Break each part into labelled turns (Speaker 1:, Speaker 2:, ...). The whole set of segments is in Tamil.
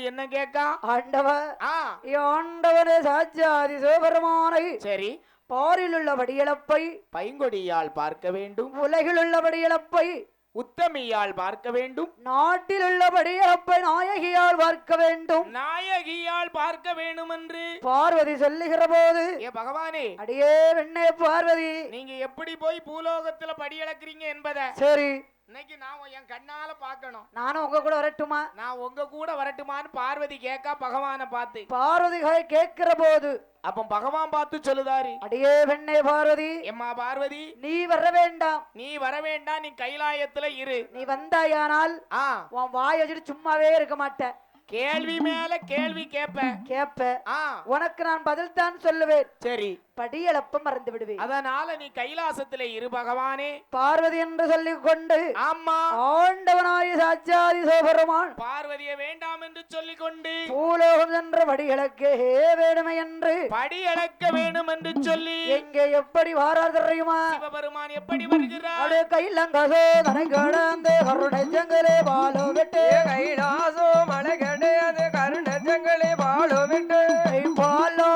Speaker 1: பார்வதி என்ன
Speaker 2: கேக்கா?
Speaker 1: ஆண்டவ
Speaker 2: ஆ.
Speaker 1: ஆண்டவனே சாட்சாதி சிவபெருமானை.
Speaker 2: சரி.
Speaker 1: பாரில் உள்ள படியளப்பை
Speaker 2: பைங்கொடியால் பார்க்க வேண்டும்.
Speaker 1: உலகில் உள்ள படியளப்பை
Speaker 2: உத்தமியால் பார்க்க வேண்டும்.
Speaker 1: நாட்டில் உள்ள படியளப்பை நாயகியால் பார்க்க வேண்டும்.
Speaker 2: நாயகியால் பார்க்க வேண்டும் என்று
Speaker 1: பார்வதி சொல்லுகிற போது
Speaker 2: ஏ பகவானே.
Speaker 1: அடியே வெண்ணே பார்வதி.
Speaker 2: நீங்க எப்படி போய் பூலோகத்துல படியளக்குறீங்க என்பத.
Speaker 1: சரி.
Speaker 2: இன்னைக்கு நான் என் கண்ணால பார்க்கணும்.
Speaker 1: நானும் உங்க கூட வரட்டுமா?
Speaker 2: நான் உங்க கூட வரட்டுமான்னு பார்வதி கேக்கா பகவானை பார்த்து.
Speaker 1: பார்வதி கதை கேட்கிற போது
Speaker 2: அப்ப பகவான் பார்த்து சொல்லுதாரு.
Speaker 1: அடியே வெண்ணே பார்வதி
Speaker 2: எம்மா பார்வதி?
Speaker 1: நீ வர வேண்டாம்.
Speaker 2: நீ வர வேண்டாம் நீ கைலாயத்துல இரு.
Speaker 1: நீ வந்தாயானால்
Speaker 2: ஆ.
Speaker 1: உன் வாய் வச்சுட்டு சும்மாவே இருக்க மாட்டேன்.
Speaker 2: கேள்வி மேல கேள்வி கேப்ப.
Speaker 1: கேப்ப. உனக்கு நான் பதில் தான் சொல்லுவேன்.
Speaker 2: சரி.
Speaker 1: படியளப்ப மறந்து விடுவேன்
Speaker 2: அதனால நீ கைலாசத்துல இரு பகவானே.
Speaker 1: பார்வதி என்று சொல்லிக் கொண்டு
Speaker 2: ஆமா
Speaker 1: ஆண்டவனாய் சாட்சாதி சோபெருமான்
Speaker 2: பார்வதியை வேண்டாம் என்று சொல்லிக் கொண்டு
Speaker 1: பூலோகம் சென்ற படிகளுக்கு வேணுமை என்று.
Speaker 2: படி அளக்க வேண்டும் என்று சொல்லி.
Speaker 1: எங்கே எப்படி வாரார் தெரியுமா?
Speaker 2: சிவபெருமான் எப்படி வருகிறார்?
Speaker 1: அடு கையிலங்கசோ தனை கடந்து கருணை செங்கலே பாலோ விட்டு.
Speaker 3: கைலாசோ மலை கிடையாது கருண ஜங்களே வாழோ விட்டு.
Speaker 1: மை பாலோ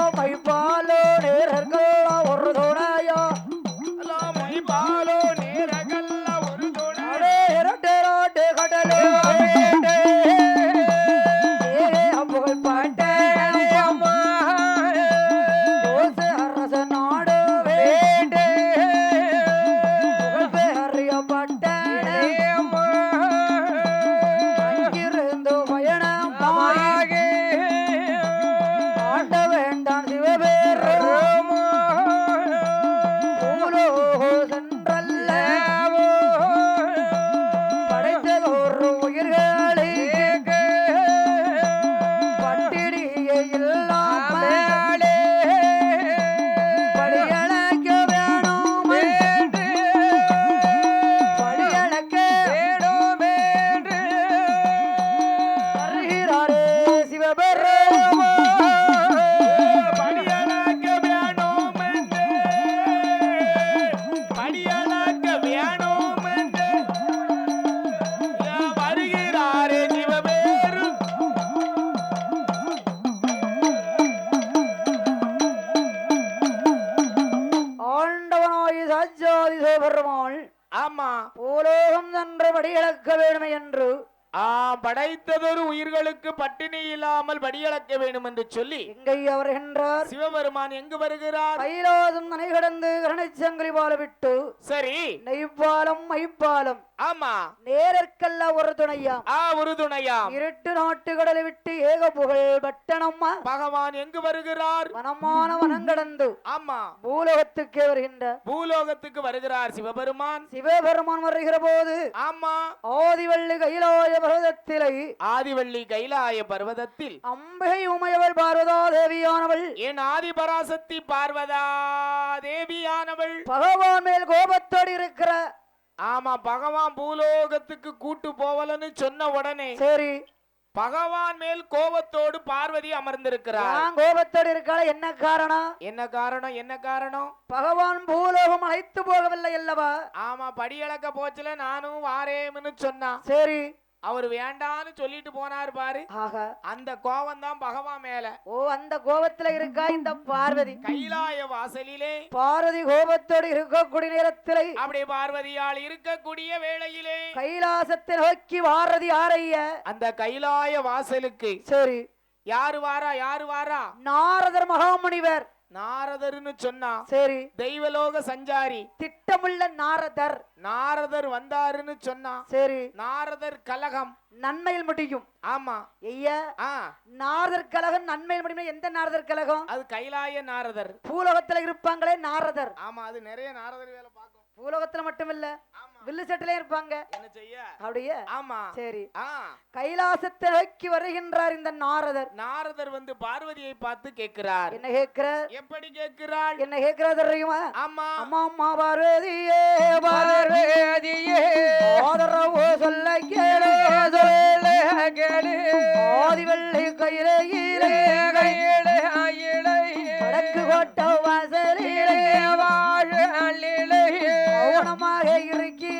Speaker 2: பட்டினி இல்லாமல் படியளக்க வேண்டும் என்று சொல்லி
Speaker 1: எங்கை வருகின்றார்
Speaker 2: சிவபெருமான் எங்கு வருகிறார்?
Speaker 1: கைலாசம் நனை கடந்து கருணைச்சங்கிலி பால விட்டு
Speaker 2: சரி.
Speaker 1: நெய்ப்பாலம் மைப்பாலம்
Speaker 2: ஆமா.
Speaker 1: நேரற்கல்ல ஒரு துணையாம்
Speaker 2: ஆ உறுதுணையாம்
Speaker 1: இருட்டு நாட்டு கடலை விட்டு ஏக புகழ் பட்டணம்மா
Speaker 2: பகவான் எங்கு வருகிறார்?
Speaker 1: வனமான வனங்கடந்து.
Speaker 2: ஆமா.
Speaker 1: பூலோகத்துக்கே வருகின்ற.
Speaker 2: பூலோகத்துக்கு வருகிறார் சிவபெருமான்.
Speaker 1: சிவபெருமான் வருகிற போது
Speaker 2: ஆமா.
Speaker 1: ஆதிவள்ளி கைலாய பர்வதத்திலே
Speaker 2: ஆதிவள்ளி கைலாய பர்வதத்தில்.
Speaker 1: அம்பிகை உமையவள் பார்வதா தேவியானவள்
Speaker 2: என் ஆதிபராசக்தி பார்வதா தேவியானவள்
Speaker 1: பகவான் மேல் கோபத்தோடு இருக்கிற
Speaker 2: ஆமா பகவான் பூலோகத்துக்கு கூட்டு போவலன்னு சொன்ன உடனே
Speaker 1: சரி.
Speaker 2: பகவான் மேல் கோபத்தோடு பார்வதி அமர்ந்திருக்கிறார்
Speaker 1: கோபத்தோடு இருக்காள? என்ன காரணம்?
Speaker 2: என்ன காரணம்? என்ன காரணம்?
Speaker 1: பகவான் பூலோகம் அழைத்து போகவில்லை அல்லவா?
Speaker 2: ஆமா படியளக்க போச்சுல நானும் வாரேன்னு சொன்னான்.
Speaker 1: சரி.
Speaker 2: அவர் வேண்டான்னு சொல்லிட்டு போனாரு பாரு. அந்த கோபம் தான் பகவான் மேல.
Speaker 1: ஓ அந்த கோபத்துல இருக்கா இந்த பார்வதி?
Speaker 2: கைலாய வாசலிலே.
Speaker 1: பார்வதி கோபத்தோடு இருக்கக்கூடிய நேரத்திலே
Speaker 2: அப்படி பார்வதியால் இருக்கக்கூடிய வேளையிலே.
Speaker 1: கைலாசத்தை நோக்கி வாரதி ஆரைய
Speaker 2: அந்த கைலாய வாசலுக்கு.
Speaker 1: சரி.
Speaker 2: யாரு வாரா? யாரு வாரா?
Speaker 1: நாரதர் மகாமுனிவர்.
Speaker 2: நாரதர்னு சொன்னா
Speaker 1: சரி.
Speaker 2: தெய்வலோக சஞ்சாரி.
Speaker 1: திட்டமுள்ள நாரதர்.
Speaker 2: நாரதர் வந்தாருன்னு சொன்னா
Speaker 1: சரி.
Speaker 2: நாரதர் கலகம்.
Speaker 1: நன்மையில் முடியும்.
Speaker 2: ஆமா.
Speaker 1: ஐயா நாரதர் கழகம் நன்மையில் முடியும்? எந்த நாரதர் கழகம்
Speaker 2: அது கைலாய நாரதர்.
Speaker 1: பூலோகத்துல இருப்பாங்களே நாரதர்.
Speaker 2: ஆமா அது நிறைய நாரதர் வேலை
Speaker 1: பூலோகத்துல மட்டும் இல்ல வில்லு சட்டிலே இருப்பாங்க.
Speaker 2: என்ன செய்ய?
Speaker 1: அப்படியே?
Speaker 2: ஆமா.
Speaker 1: சரி. கைலாசத்தை நோக்கி வருகின்றார் இந்த நாரதர்.
Speaker 2: நாரதர் வந்து பார்வதியை பார்த்து கேட்கிறார்.
Speaker 1: என்ன கேட்கிற
Speaker 2: எப்படி கேட்கிறாள்
Speaker 1: என்ன கேட்கிற தெரியுமா?
Speaker 2: ஆமா.
Speaker 1: அம்மா அம்மா பார்வதியே பார்வதியே. ஆதரவு சொல்ல கேளு ஆதிவள்ளி கையிலே வடக்கு கோட்ட வாசலிலே மௌனமாக I get.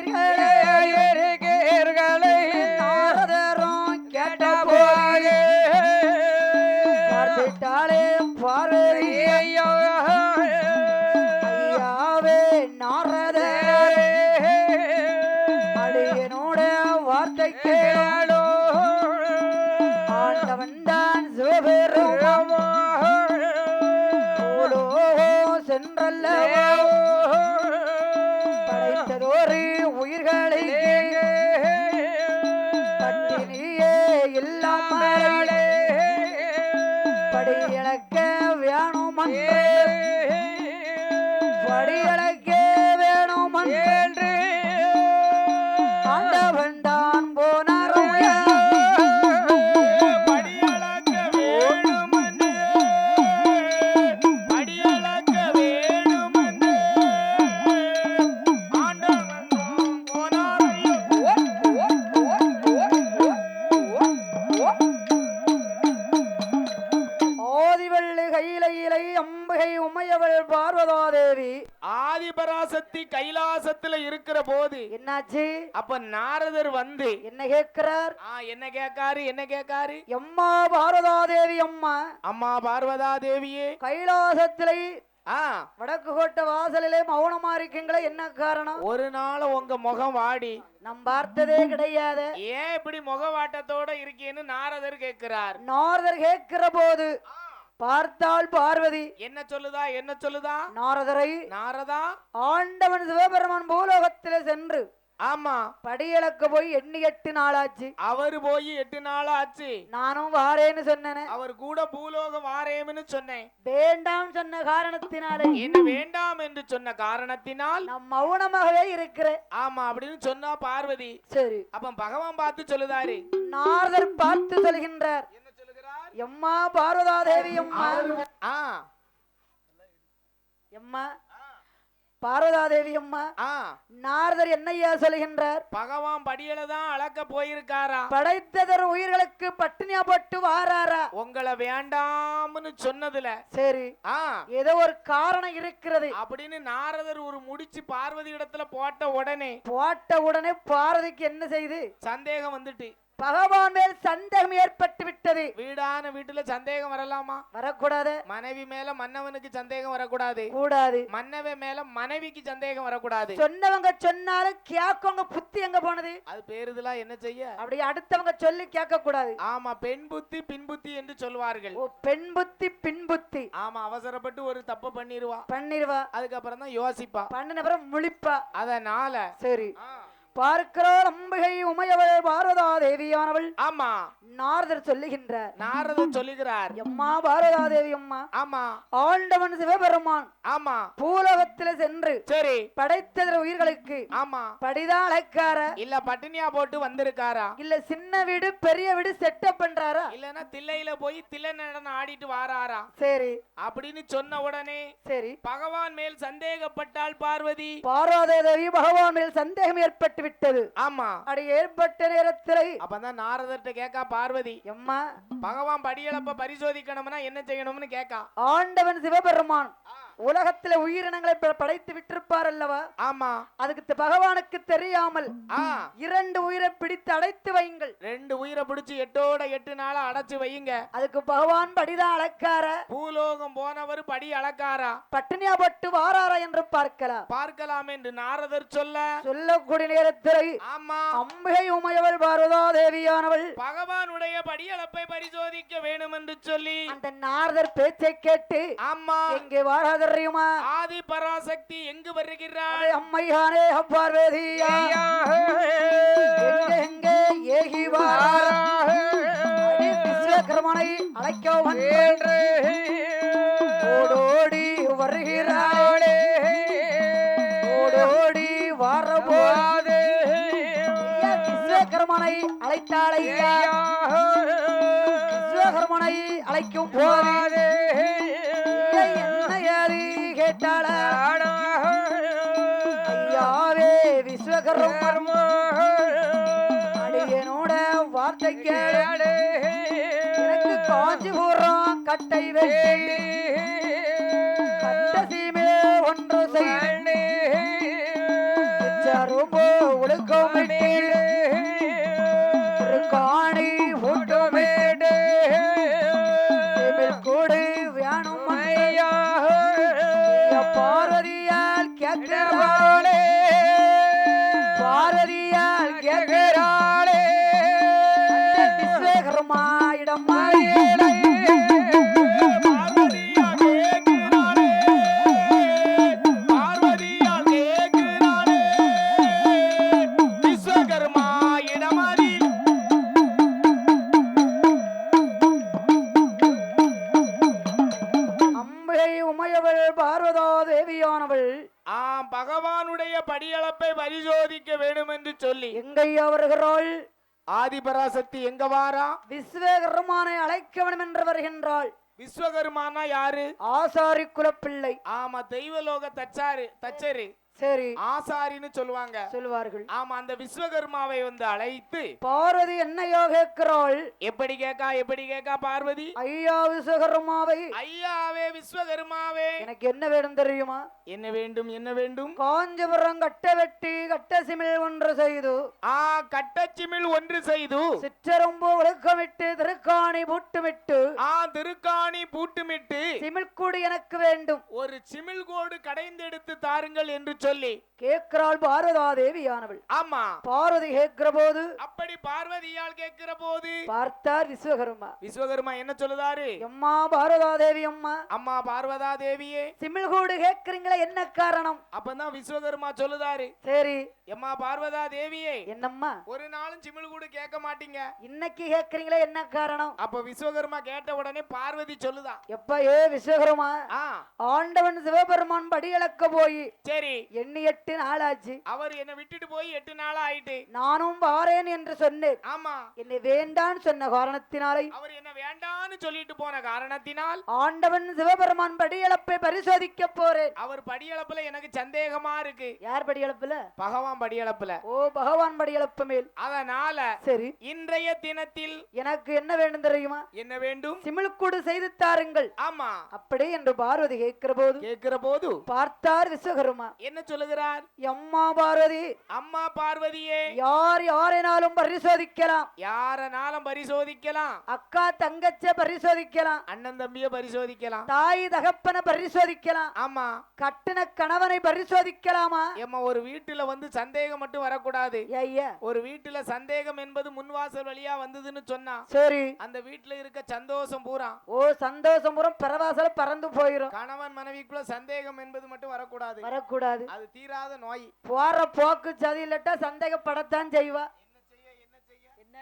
Speaker 1: வேணும் படியளக்க வேணும்
Speaker 2: அப்ப நாரதர் வந்து
Speaker 1: என்ன கேட்கிறார்?
Speaker 2: என்ன கேக்காரு என்ன கேக்காரு
Speaker 1: எம்மா பாரதாதேவி அம்மா.
Speaker 2: அம்மா பார்வதா தேவியே
Speaker 1: கைலாசத்திலே வடக்கு கோட்டை வாசலிலே மௌனமா இருக்கீங்களே என்ன காரணம்?
Speaker 2: ஒரு நாள் உங்க முகம் வாடி.
Speaker 1: நம் பார்த்ததே கிடையாது.
Speaker 2: ஏன் இப்படி முகவாட்டத்தோட இருக்கேன்னு நாரதர் கேட்கிறார்.
Speaker 1: நாரதர் கேட்கிற போது பார்த்தாள் பார்வதி.
Speaker 2: என்ன சொல்லுதா என்ன சொல்லுதா?
Speaker 1: நாரதரை
Speaker 2: நாரதா?
Speaker 1: ஆண்டவன் சிவபெருமான் பூலோகத்திலே சென்று
Speaker 2: ஆமா.
Speaker 1: படியிளக்க போய் எண்ணி எட்டு நாளாச்சு.
Speaker 2: அவரு போய் எட்டு நாள் ஆச்சு
Speaker 1: நானும் வாரேன்னு சொன்னேன்.
Speaker 2: அவர் கூட பூலோகம் வாரேம்னு சொன்னேன்.
Speaker 1: வேண்டாம் சொன்ன காரணத்தினாலே.
Speaker 2: என்ன வேண்டாம் என்று சொன்ன காரணத்தினால்?
Speaker 1: நம் மௌனமாகவே இருக்கிறேன்
Speaker 2: ஆமா அப்படின்னு சொன்னா பார்வதி.
Speaker 1: சரி.
Speaker 2: அப்ப பகவான் பார்த்து சொல்லுதாரு.
Speaker 1: நாரதர் பார்த்து சொல்கின்றார்.
Speaker 2: என்ன சொல்லுகிறார்?
Speaker 1: எம்மா பார்வதாதேவி அம்மா
Speaker 2: ஆ.
Speaker 1: எம்மா பார்வதாதேவி அம்மா
Speaker 2: ஆ.
Speaker 1: நாரதர் என்னையா சொல்கின்றார்
Speaker 2: பகவான் படியில தான் அளக்க போயிருக்காரா?
Speaker 1: படைத்ததர் உயிர்களுக்கு பட்டினியா போட்டு வாராரா?
Speaker 2: உங்களை வேண்டாம்னு சொன்னதுல.
Speaker 1: சரி
Speaker 2: ஆ.
Speaker 1: ஏதோ ஒரு காரணம் இருக்கிறது.
Speaker 2: அப்படின்னு நாரதர் ஒரு முடிச்சு பார்வதி இடத்துல போட்ட உடனே
Speaker 1: போட்ட உடனே பாரதிக்கு என்ன செய்து?
Speaker 2: சந்தேகம் வந்துட்டு.
Speaker 1: பகவான் மேல் சந்தேகம் ஏற்பட்டு விட்டது.
Speaker 2: வீடான வீட்டுல சந்தேகம் வரலாமா?
Speaker 1: வரக்கூடாது.
Speaker 2: மனைவி மேல மன்னவனுக்கு சந்தேகம் வரக்கூடாது.
Speaker 1: கூடாது.
Speaker 2: மன்னவ மேல மனைவிக்கு சந்தேகம் வரக்கூடாது.
Speaker 1: சொன்னவங்க சொன்னாலும் கேட்கவங்க புத்தி எங்க போனது?
Speaker 2: அது பேருதெல்லாம் என்ன செய்ய?
Speaker 1: அப்படி அடுத்தவங்க சொல்லி கேட்க கூடாது
Speaker 2: ஆமா பெண் புத்தி பின் புத்தி என்று சொல்வார்கள்.
Speaker 1: ஓ பெண் புத்தி பின் புத்தி.
Speaker 2: ஆமா அவசரப்பட்டு ஒரு தப்பு பண்ணிருவா.
Speaker 1: பண்ணிருவா.
Speaker 2: அதுக்கப்புறம் தான் யோசிப்பா.
Speaker 1: பண்ணின அப்புறம் முழிப்பா.
Speaker 2: அதனால
Speaker 1: சரி. பார்க்கிறோள் அம்பிகை உமையவள் பாரதா தேவியானவள்
Speaker 2: ஆமா.
Speaker 1: நாரதர் சொல்லுகின்றார்.
Speaker 2: நாரதர் சொல்லுகிறார்.
Speaker 1: எம்மா பாரதா தேவி அம்மா.
Speaker 2: ஆமா.
Speaker 1: ஆண்டவன் சிவபெருமான்.
Speaker 2: ஆமா.
Speaker 1: பூலோகத்தில சென்று
Speaker 2: சரி.
Speaker 1: படைத்ததர் உயிர்களுக்கு
Speaker 2: ஆமா.
Speaker 1: படிதான் அழைக்கார.
Speaker 2: இல்ல பட்டினியா போட்டு வந்திருக்காரா?
Speaker 1: இல்ல சின்ன வீடு பெரிய வீடு செட்டப் பண்றாரா?
Speaker 2: இல்லனா தில்லையில போய் தில்லை நடனம் ஆடிட்டு வாராரா?
Speaker 1: சரி.
Speaker 2: அப்படின்னு சொன்ன உடனே
Speaker 1: சரி.
Speaker 2: பகவான் மேல் சந்தேகப்பட்டாள் பார்வதி.
Speaker 1: பார்வதா தேவி பகவான் மேல் சந்தேகம் ஏற்பட்டு விட்டது.
Speaker 2: ஆமா.
Speaker 1: அப்படி ஏற்பட்ட நேரத்தில்
Speaker 2: அப்பதான் நாரதர்கிட்ட கேக்கா பார்வதி
Speaker 1: எம்மா?
Speaker 2: பகவான் படியளப்ப பரிசோதிக்கணும்னா என்ன செய்யணும்னு கேக்கா.
Speaker 1: ஆண்டவன் சிவபெருமான். உலகத்துல உயிரினங்களை படைத்து விட்டிருப்பார் அல்லவா?
Speaker 2: ஆமா.
Speaker 1: அதுக்கு பகவானுக்கு தெரியாமல் இரண்டு உயிரை பிடித்து அடைத்து வையுங்கள்.
Speaker 2: ரெண்டு உயிரை பிடிச்சு எட்டோட எட்டு நாளா அடைச்சு வையுங்க.
Speaker 1: அதுக்கு பகவான் படிதான் அழைக்கார.
Speaker 2: பூலோகம் போனவர் படி அளக்காரா
Speaker 1: பட்டினியா பட்டு வாராரா என்று பார்க்கலாம்.
Speaker 2: பார்க்கலாம் என்று நாரதர் சொல்ல.
Speaker 1: சொல்லக்கூடிய நேரத்தில்
Speaker 2: ஆமா.
Speaker 1: அம்பிகை உமையவள் பார்வதா தேவியானவள்
Speaker 2: பகவானுடைய படியளப்பை பரிசோதிக்க வேணும் என்று சொல்லி.
Speaker 1: அந்த நாரதர் பேச்சை கேட்டு
Speaker 2: ஆமா.
Speaker 1: எங்கே வாராத தெரியுமா
Speaker 2: ஆதி பராசக்தி எங்கு வருகிறாள்
Speaker 1: அம்மையானே அப்பார்வேதியா எங்கே எங்கே ஏகி விஸ்வகர்மனை அழைக்க ஓடோடி வருகிறாளே ஓடோடி வரபோது விஸ்வகர்மனை அழைத்தாளையா விஸ்வகர்மனை அழைக்கும் போது ஐயாவே விஸ்வகர்மன் அடியனோட வார்த்தை கேளு எனக்கு காஞ்சிபுரம் கட்டை வெட்டி. விஸ்வகர்மானை அழைக்க வேண்டும் என்று வருகின்றாள்.
Speaker 2: விஸ்வகர்மானா யாரு?
Speaker 1: ஆசாரி குலப்பிள்ளை.
Speaker 2: ஆமா தெய்வலோக தச்சாரு தச்சரு.
Speaker 1: சரி.
Speaker 2: ஆசாரின்னு சொல்லுவாங்க.
Speaker 1: சொல்வார்கள்
Speaker 2: ஆமா அந்த விஸ்வகர்மாவை வந்து அழைத்து
Speaker 1: பார்வதி என்னையோ கேட்கிறாள்.
Speaker 2: எப்படி கேக்கா எப்படி கேக்கா பார்வதி?
Speaker 1: ஐயா விஸ்வகர்மாவை.
Speaker 2: ஐயாவே விஸ்வகர்மாவே.
Speaker 1: எனக்கு என்ன வேணும் தெரியுமா?
Speaker 2: என்ன வேண்டும் என்ன வேண்டும்?
Speaker 1: காஞ்சிபுரம் கட்ட வெட்டி கட்ட சிமிழ் ஒன்று செய்து
Speaker 2: ஆ கட்டச்சிமிழ் ஒன்று செய்து
Speaker 1: சிற்றரம்பு ஒழுக்கமிட்டு திருக்காணி பூட்டுமிட்டு
Speaker 2: ஆ திருக்காணி பூட்டுமிட்டு
Speaker 1: சிமிழ்கூடு எனக்கு வேண்டும்.
Speaker 2: ஒரு சிமிழ் கோடு கடைந்தெடுத்து தாருங்கள் என்று சொல்லி
Speaker 1: கேட்கிறாள் பாரதா தேவியானவள்
Speaker 2: ஆமா.
Speaker 1: பார்வதி கேட்கிற போது
Speaker 2: அப்படி பார்வதியால் கேட்கிற போது
Speaker 1: பார்த்தார் விஸ்வகர்மா.
Speaker 2: விஸ்வகர்மா என்ன சொல்லுதாரு?
Speaker 1: எம்மா பாரதா தேவி அம்மா.
Speaker 2: அம்மா பார்வதா தேவியே
Speaker 1: சிமிழ்கூடு கேட்கிறீங்களே என்ன காரணம்?
Speaker 2: அப்பதான் விஸ்வகர்மா சொல்லுதாரு.
Speaker 1: சரி.
Speaker 2: எம்மா பார்வதா தேவியே
Speaker 1: என்னம்மா?
Speaker 2: ஒரு நாளும் சிமிழ் கூட கேட்க மாட்டீங்க.
Speaker 1: இன்னைக்கு கேட்கிறீங்களே என்ன காரணம்?
Speaker 2: அப்ப விஸ்வகர்மா கேட்ட உடனே பார்வதி சொல்லுதா.
Speaker 1: எப்ப ஏ விஸ்வகர்மா? ஆண்டவன் சிவபெருமான் படியளக்க போய்
Speaker 2: சரி.
Speaker 1: எண்ணி எட்டு நாளாச்சு.
Speaker 2: அவர் என்ன விட்டுட்டு போய் எட்டு நாள் ஆயிட்டு
Speaker 1: நானும் வாரேன் என்று சொன்னேன்.
Speaker 2: ஆமா.
Speaker 1: என்னை வேண்டான்னு சொன்ன காரணத்தினாலே
Speaker 2: அவர் என்ன வேண்டான்னு சொல்லிட்டு போன காரணத்தினால்
Speaker 1: ஆண்டவன் சிவபெருமான் படியளப்பை பரிசோதிக்க போறேன்.
Speaker 2: அவர் படியளப்புல எனக்கு சந்தேகமா இருக்கு.
Speaker 1: யார் படியளப்புல?
Speaker 2: பகவான் படியளப்புல.
Speaker 1: ஓ பகவான் படியளப்பு மேல்.
Speaker 2: அதனால
Speaker 1: சரி.
Speaker 2: இன்றைய தினத்தில்
Speaker 1: எனக்கு என்ன வேண்டும் தெரியுமா?
Speaker 2: என்ன வேண்டும்?
Speaker 1: சிமிழ்கூடு செய்து தாருங்கள்.
Speaker 2: ஆமா.
Speaker 1: அப்படி என்று பார்வதி கேட்கிற போது
Speaker 2: கேட்கிற போது
Speaker 1: பார்த்தார் விஸ்வகர்மா.
Speaker 2: என்ன சொல்லுகிறார்?
Speaker 1: அம்மா பார்வதி.
Speaker 2: அம்மா பார்வதியே.
Speaker 1: யார் யாரினாலும் பரிசோதிக்கலாம்.
Speaker 2: யாரனாலும் பரிசோதிக்கலாம்.
Speaker 1: அக்கா தங்கச்ச பரிசோதிக்கலாம்.
Speaker 2: அண்ணன் தம்பிய பரிசோதிக்கலாம்.
Speaker 1: தாய் தகப்பனை பரிசோதிக்கலாம்.
Speaker 2: ஆமா.
Speaker 1: கட்டின கணவனை பரிசோதிக்கலாமா?
Speaker 2: ஏம்மா ஒரு வீட்டுல வந்து சந்தேகம் மட்டும் வரக்கூடாது. ஒரு வீட்டுல சந்தேகம் என்பது முன்வாசல் வழியா வந்ததுன்னு சொன்னா
Speaker 1: சரி.
Speaker 2: அந்த வீட்டுல இருக்க சந்தோஷம் பூரா.
Speaker 1: ஓ சந்தோஷம் புறம் பரவாசல பறந்து போயிரும்.
Speaker 2: கணவன் மனைவிக்குள்ள சந்தேகம் என்பது மட்டும் வரக்கூடாது.
Speaker 1: வரக்கூடாது.
Speaker 2: அது தீராத நோய்.
Speaker 1: போற போக்கு சதி இல்லட்டா சந்தேகப்படத்தான் செய்வா. என்ன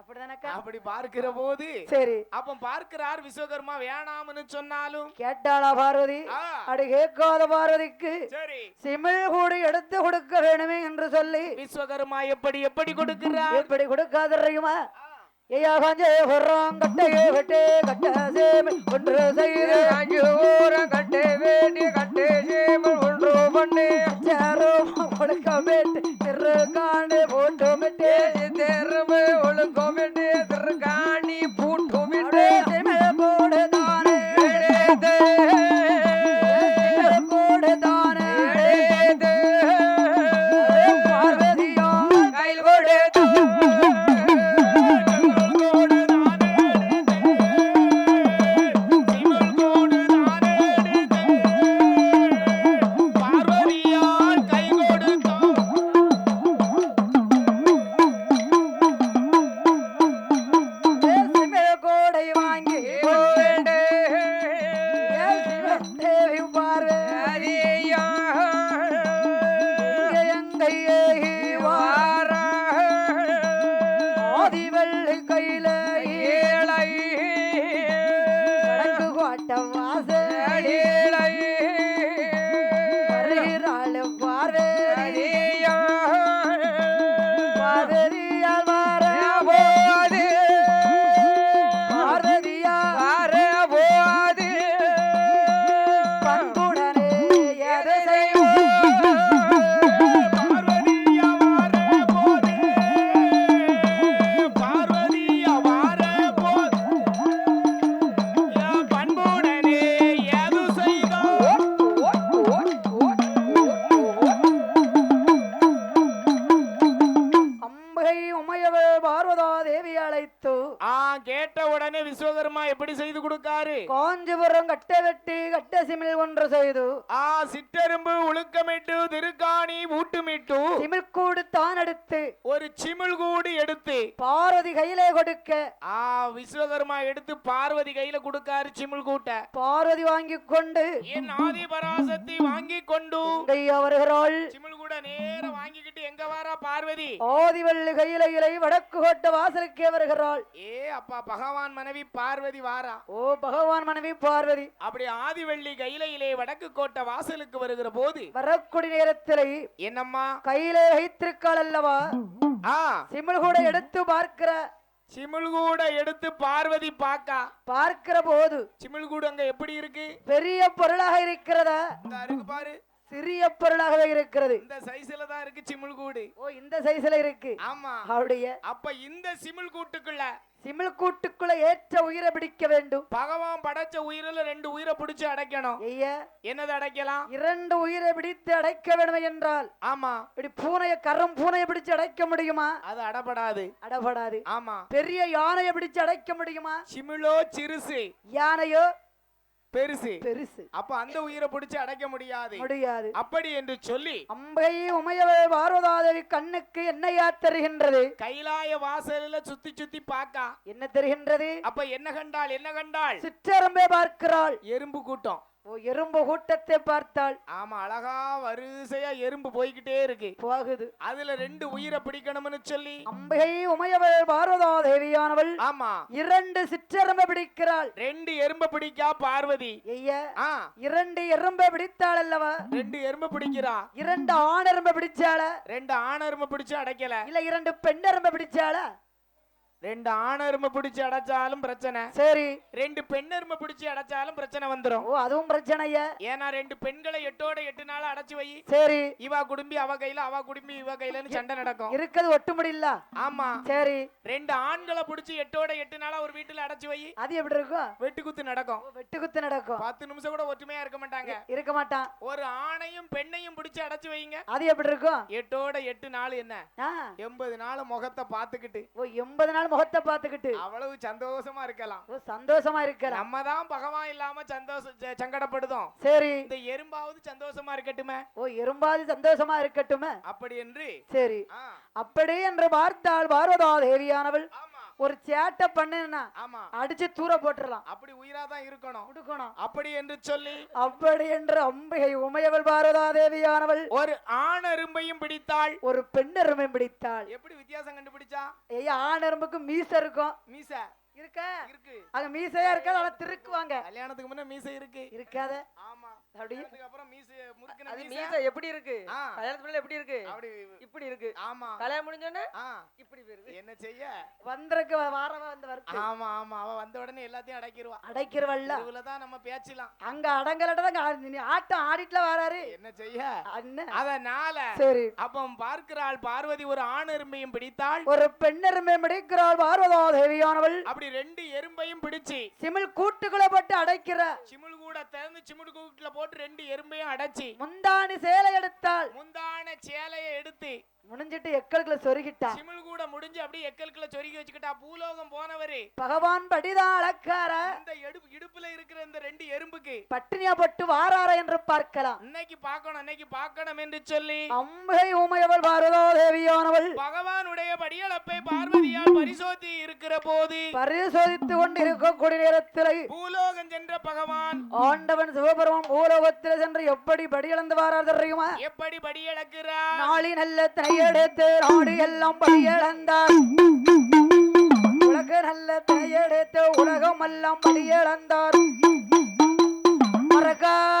Speaker 1: அப்படிதானக்கா?
Speaker 2: அப்படி பார்க்கிற போது
Speaker 1: சரி.
Speaker 2: அப்ப பார்க்கிறார் விஸ்வகர்மா வேணாம்னு சொன்னாலும்.
Speaker 1: கேட்டாளா பார்வதி? அடி கேட்காத பார்வதிக்கு
Speaker 2: சரி.
Speaker 1: சிமிழ் கூடி எடுத்து கொடுக்க வேணுமே என்று சொல்லி
Speaker 2: விஸ்வகர்மா எப்படி எப்படி கொடுக்கிறார்?
Speaker 1: எப்படி கொடுக்காதறியுமா? ஐயா காஞ்சே கட்டையே வெட்டே கட்ட ஒன்று செய்து
Speaker 3: அஞ்சு ஊரம் கட்டே வேண்டி கட்டே சேமல் ஒன்று பண்ணே
Speaker 1: கொடுக்க திரு காண்டு போட்டு விட்டு கட்ட வெட்டி கட்ட சிமிழ் ஒன்று செய்து.
Speaker 2: ஆ சிற்றெரும்பு உழுக்கமிட்டு திருக்காணி ஊட்டுமிட்டு.
Speaker 1: தான் எடுத்து.
Speaker 2: ஒரு சிமிழ் கூடு எடுத்து.
Speaker 1: பார்வதி கையிலே கொடுக்க.
Speaker 2: ஆ விஸ்வகர்மா எடுத்து பார்வதி கையில கொடுக்காரு சிமிழ் கூட்ட.
Speaker 1: பார்வதி வாங்கி கொண்டு.
Speaker 2: என் ஆதி பராசக்தி வாங்கி கொண்டு
Speaker 1: வருகிறாள்
Speaker 2: சிமிழ் கூட நேர வாங்கிக்கிட்டு எங்க எங்க வாரா பார்வதி.
Speaker 1: ஆதிவள்ளி கையில இலை வடக்கு கோட்ட வாசலுக்கே வருகிறாள்.
Speaker 2: ஏ அப்பா பகவான் மனைவி பார்வதி வாரா.
Speaker 1: ஓ பகவான் மனைவி பார்வதி.
Speaker 2: அப்படி ஆதிவள்ளி கையிலையிலே வடக்கு கோட்டை வாசலுக்கு வருகிற போது
Speaker 1: வரக்கூடிய நேரத்திலே
Speaker 2: என்னம்மா?
Speaker 1: கையிலே வைத்திருக்காள் அல்லவா? சிமிழ் கூட எடுத்து பார்க்கிற.
Speaker 2: சிமிழ்கூட எடுத்து பார்வதி பாக்கா.
Speaker 1: பார்க்கிற போது
Speaker 2: சிமிழ்கூடு அங்க எப்படி இருக்கு?
Speaker 1: பெரிய பொருளாக இருக்கிறதா?
Speaker 2: பாரு.
Speaker 1: சிறிய பொருளாகவே இருக்கிறது.
Speaker 2: இந்த சைஸ்ல தான் இருக்கு சிமிழ்கூடு
Speaker 1: ஓ இந்த சைஸ்ல இருக்கு.
Speaker 2: ஆமா.
Speaker 1: அவருடைய
Speaker 2: அப்ப இந்த சிமிழ் கூட்டுக்குள்ள
Speaker 1: சிமிழ் கூட்டுக்குள்ள ஏற்ற உயிரை பிடிக்க வேண்டும்.
Speaker 2: பகவான் படைச்ச உயிரில ரெண்டு உயிரை பிடிச்சு அடைக்கணும்.
Speaker 1: ஐயா
Speaker 2: என்னது அடைக்கலாம்?
Speaker 1: இரண்டு உயிரை பிடித்து அடைக்க வேண்டும் என்றால்
Speaker 2: ஆமா.
Speaker 1: இப்படி பூனைய கரம் பூனையை பிடிச்சு அடைக்க முடியுமா?
Speaker 2: அது அடப்படாது.
Speaker 1: அடபடாது
Speaker 2: ஆமா.
Speaker 1: பெரிய யானையை பிடிச்சு அடைக்க முடியுமா?
Speaker 2: சிமிழோ சிறுசு.
Speaker 1: யானையோ
Speaker 2: பெருசு.
Speaker 1: பெருசு.
Speaker 2: அப்ப அந்த உயிரை பிடிச்சு அடைக்க முடியாது.
Speaker 1: முடியாது.
Speaker 2: அப்படி என்று சொல்லி
Speaker 1: அம்பை உமையவே பார்வதாதேவி கண்ணுக்கு என்னையா தெரிகின்றது?
Speaker 2: கைலாய வாசலில சுத்தி சுத்தி பாக்கா.
Speaker 1: என்ன தெரிகின்றது?
Speaker 2: அப்ப என்ன கண்டாள்? என்ன கண்டாள்?
Speaker 1: சிற்றரம்பே பார்க்கிறாள்.
Speaker 2: எறும்பு கூட்டம்.
Speaker 1: ஓ எறும்பு கூட்டத்தை பார்த்தாள்.
Speaker 2: ஆமா அழகா வரிசையா எறும்பு போய்கிட்டே இருக்கு.
Speaker 1: போகுது.
Speaker 2: அதுல ரெண்டு உயிரை பிடிக்கணும்னு சொல்லி.
Speaker 1: அம்பை உமையவள் பார்வதாதேவியானவள்
Speaker 2: ஆமா.
Speaker 1: இரண்டு சிற்றரம்பை பிடிக்கிறாள்.
Speaker 2: ரெண்டு எறும்பை பிடிக்கா பார்வதி?
Speaker 1: ஐயா
Speaker 2: ஆ.
Speaker 1: இரண்டு எறும்பை பிடித்தாள் அல்லவா?
Speaker 2: ரெண்டு எறும்பை பிடிக்கிறா?
Speaker 1: இரண்டு ஆணெரும்பை பிடிச்சாள?
Speaker 2: ரெண்டு ஆண் எறும்பை பிடிச்சு அடைக்கல.
Speaker 1: இல்ல இரண்டு பெண்ணெரும்பை பிடிச்சாள?
Speaker 2: ரெண்டு ஆண் எறும்பை பிடிச்சு அடைச்சாலும் பிரச்சனை.
Speaker 1: சரி.
Speaker 2: ரெண்டு பெண் எறும்பை பிடிச்சு அடைச்சாலும் பிரச்சனை வந்துரும்.
Speaker 1: ஓ அதுவும் பிரச்சனையா
Speaker 2: ஏன்னா ரெண்டு பெண்களை எட்டோட எட்டு நாள் அடைச்சு வை.
Speaker 1: சரி.
Speaker 2: இவா குடும்பி அவ கையில அவ குடும்பி இவ கையிலன்னு சண்டை நடக்கும்.
Speaker 1: இருக்கிறது ஒட்டு முடியல
Speaker 2: ஆமா.
Speaker 1: சரி.
Speaker 2: ரெண்டு ஆண்களை பிடிச்சு எட்டோட எட்டு நாளா ஒரு வீட்டுல அடைச்சு வை.
Speaker 1: அது எப்படி இருக்கும்
Speaker 2: வெட்டு குத்து நடக்கும்.
Speaker 1: ஓ, வெட்டு குத்து நடக்கும்.
Speaker 2: பத்து நிமிஷம் கூட ஒற்றுமையா இருக்க மாட்டாங்க.
Speaker 1: இருக்க மாட்டான்.
Speaker 2: ஒரு ஆணையும் பெண்ணையும் பிடிச்சு அடைச்சு வைங்க.
Speaker 1: அது எப்படி இருக்கும்
Speaker 2: எட்டோட எட்டு நாள் என்ன எண்பது நாள் முகத்தை பார்த்துக்கிட்டு.
Speaker 1: ஓ எண்பது நாள் முகத்தை பார்த்துக்கிட்டு.
Speaker 2: அவ்வளவு சந்தோஷமா இருக்கலாம்.
Speaker 1: ஓ சந்தோஷமா இருக்கலாம்.
Speaker 2: நம்ம தான் பகவான் இல்லாம சந்தோஷம் சங்கடப்படுதோம்.
Speaker 1: சரி.
Speaker 2: இந்த எறும்பாவது சந்தோஷமா இருக்கட்டுமே?
Speaker 1: ஓ எறும்பாதி சந்தோஷமா இருக்கட்டுமே?
Speaker 2: அப்படி என்று
Speaker 1: சரி. அப்படி என்று பார்த்தாள் பார்வதா தேவியானவள்
Speaker 2: ஆமா.
Speaker 1: ஒரு சேட்டை பண்ணுனா
Speaker 2: ஆமா.
Speaker 1: அடிச்சு தூர போட்டுறலாம்.
Speaker 2: அப்படி உயிரா தான் இருக்கணும்.
Speaker 1: கொடுக்கணும்.
Speaker 2: அப்படி என்று சொல்லி
Speaker 1: அப்படி என்று அம்பிகை உமையவள் பாரதா தேவியானவள்
Speaker 2: ஒரு ஆணெரும்பையும் பிடித்தாள்.
Speaker 1: ஒரு பெண்ணெருமை பிடித்தாள்.
Speaker 2: எப்படி வித்தியாசம் கண்டுபிடிச்சா?
Speaker 1: ஐயா ஆணெரும்புக்கு மீச இருக்கும்.
Speaker 2: மீச.
Speaker 1: இருக்க?
Speaker 2: இருக்கு.
Speaker 1: அங்க மீசையா இருக்காது ஆனா திருக்குவாங்க.
Speaker 2: கல்யாணத்துக்கு முன்ன மீச இருக்கு.
Speaker 1: இருக்காத.
Speaker 2: ஆமா.
Speaker 1: அப்படியே
Speaker 2: கல்யாணத்துக்கு அப்புறம் மீச முறுக்குன
Speaker 3: அது
Speaker 2: மீச.
Speaker 3: மீசை எப்படி இருக்கு?
Speaker 2: ஆ.
Speaker 3: கல்யாணத்துல எப்படி இருக்கு?
Speaker 2: அப்படி.
Speaker 3: இப்படி இருக்கு.
Speaker 2: ஆமா.
Speaker 3: கல்யாணம் முடிஞ்சோடனே
Speaker 2: ஆ.
Speaker 3: இப்படி போயிருது.
Speaker 2: என்ன செய்ய?
Speaker 1: வந்திருக்கு வாரவ வந்து வருக்கு
Speaker 2: ஆமா ஆமா. அவ வந்த உடனே எல்லாத்தையும் அடக்கிடுவா
Speaker 1: அடைக்கிறவல்ல
Speaker 2: இதுலதான் நம்ம பேச்சலாம்.
Speaker 1: அங்க அடங்கலட்டதான் ஆட்டம் ஆடிட்டுல வராரு.
Speaker 2: என்ன செய்ய?
Speaker 1: அண்ணன்
Speaker 2: அதனால
Speaker 1: சரி.
Speaker 2: அப்ப பார்க்கிறாள் பார்வதி ஒரு ஆண் எறும்பையும் பிடித்தாள்.
Speaker 1: ஒரு பெண்ணெருமை பிடிக்கிறாள் பார்வதா தேவியானவள்.
Speaker 2: அப்படி ரெண்டு எறும்பையும் பிடிச்சு
Speaker 1: சிமிழ் கூட்டுக்குள்ள போட்டு அடைக்கிற.
Speaker 2: சிமுள் கூட திறந்து சிமுள் கூட்டுல போட்டு ரெண்டு எறும்பையும் அடைச்சி
Speaker 1: முந்தாணி சேலை எடுத்தாள்.
Speaker 2: முந்தான சேலையை எடுத்து
Speaker 1: முடிஞ்சிட்டு எக்கலுக்குள்ள சொருகிட்டா
Speaker 2: சிமுள் கூட முடிஞ்சு அப்படியே எக்கலுக்குள்ள சொருகி வச்சுக்கிட்டா பூலோகம் போனவரு.
Speaker 1: பகவான் படிதான் அளக்கார
Speaker 2: இந்த எடுப்பு இடுப்புல இருக்கிற இந்த ரெண்டு எறும்புக்கு.
Speaker 1: பட்டினியா பட்டு வாரார என்று பார்க்கலாம்.
Speaker 2: இன்னைக்கு பார்க்கணும் இன்னைக்கு பார்க்கணும் என்று சொல்லி.
Speaker 1: அம்பை ஊமையவள் பாரதா தேவியானவள்.
Speaker 2: பகவானுடைய படியளப்பை பார்வதியால் பரிசோதி இருக்கிற போது.
Speaker 1: பரிசோதித்து கொண்டு இருக்கக்கூடிய நேரத்தில்.
Speaker 2: பூலோகம் சென்ற பகவான்.
Speaker 1: ஆண்டவன் சிவபெருமான் பூலோகத்தில் சென்று எப்படி படியிழந்து வாரார் தெரியுமா?
Speaker 2: எப்படி படியளக்கிறார்?
Speaker 1: நாளி நல்ல திரையெடுத்து நாடு எல்லாம் படியிழந்தார் உலக நல்ல திரையெடுத்து உலகம் எல்லாம் படியிழந்தார் மறக்கா